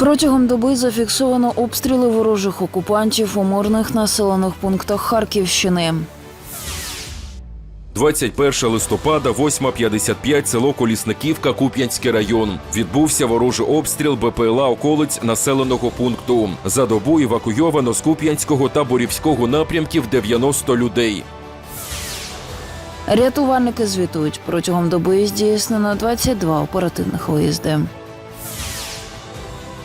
Протягом доби зафіксовано обстріли ворожих окупантів у мирних населених пунктах Харківщини. 21 листопада, 8.55, село Колісниківка, Куп'янський район. Відбувся ворожий обстріл БПЛА околиць населеного пункту. За добу евакуйовано з Куп'янського та Борівського напрямків 90 людей. Рятувальники звітують, протягом доби здійснено 22 оперативних виїзди.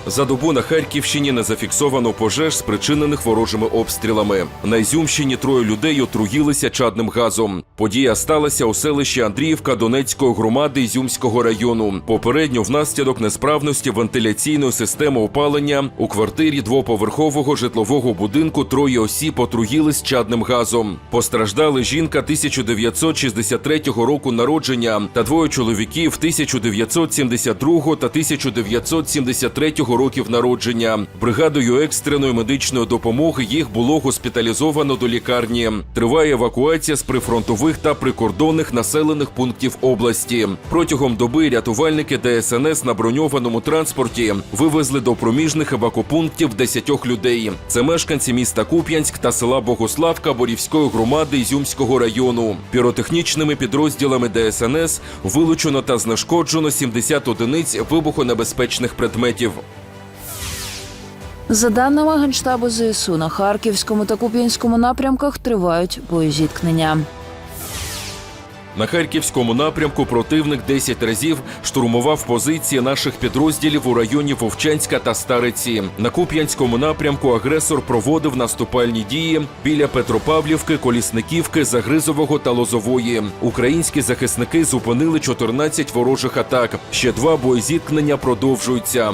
За добу на Харківщині не зафіксовано пожеж, спричинених ворожими обстрілами. На Ізюмщині троє людей отруїлися чадним газом. Подія сталася у селищі Андріївка Донецької громади Ізюмського району. Попередньо внаслідок несправності вентиляційної системи опалення у квартирі двоповерхового житлового будинку троє осіб отруїлись чадним газом. Постраждали жінка 1963 року народження та двоє чоловіків 1972 та 1973 років народження. Бригадою екстреної медичної допомоги їх було госпіталізовано до лікарні. Триває евакуація з прифронтових та прикордонних населених пунктів області. Протягом доби рятувальники ДСНС на броньованому транспорті вивезли до проміжних евакопунктів 10 людей. Це мешканці міста Куп'янськ та села Богославка Борівської громади Ізюмського району. Піротехнічними підрозділами ДСНС вилучено та знешкоджено 70 одиниць вибухонебезпечних предметів. За даними Генштабу ЗСУ, на Харківському та Куп'янському напрямках тривають боєзіткнення. На харківському напрямку противник 10 разів штурмував позиції наших підрозділів у районі Вовчанська та Стариці. На Куп'янському напрямку агресор проводив наступальні дії біля Петропавлівки, Колісниківки, Загризового та Лозової. Українські захисники зупинили 14 ворожих атак. Ще два боєзіткнення продовжуються.